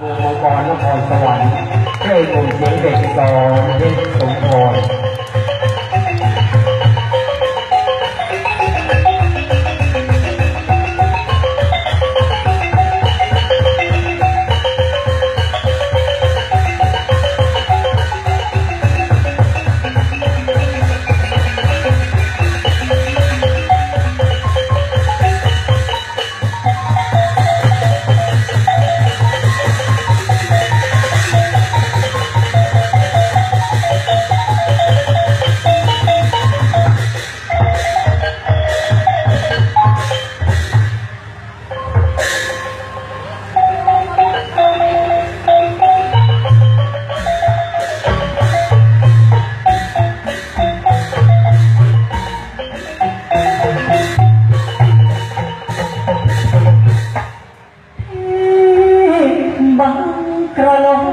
วงมังกรนครสวรรค์เจ้าหนุ่มเสียงเด็กสอนเด็กสมพร กระลอง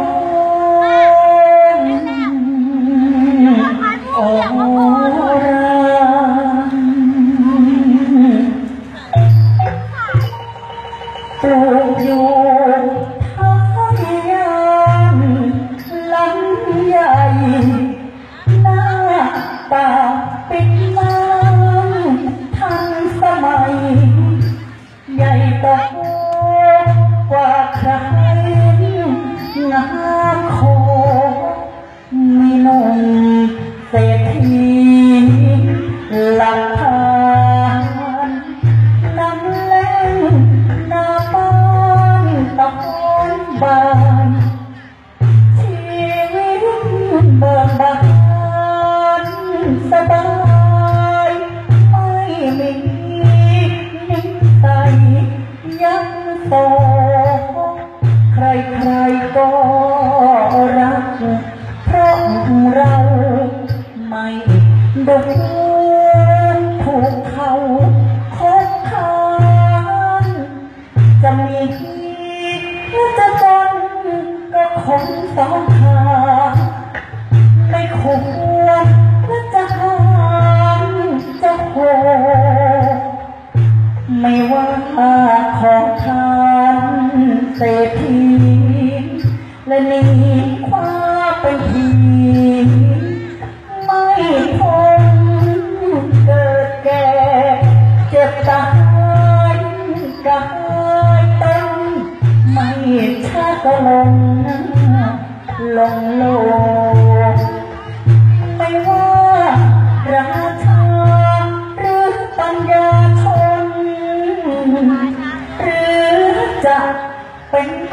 โอรานปลูกอยู่ท้ายยามหลังใหญ่ โต ใครๆก็รัก เพราะเราไม่ดุถูกเขาคบคานจะมีหรือจะจนก็คงสองทาไม่ควรและจะหางจะโหไม่ว่า เศรษฐีและนีควาเป็นทีไม่ทนเกิดแก่เจ็บตายกายตั้งไม่ช้าก็ลงลงโลก பெண்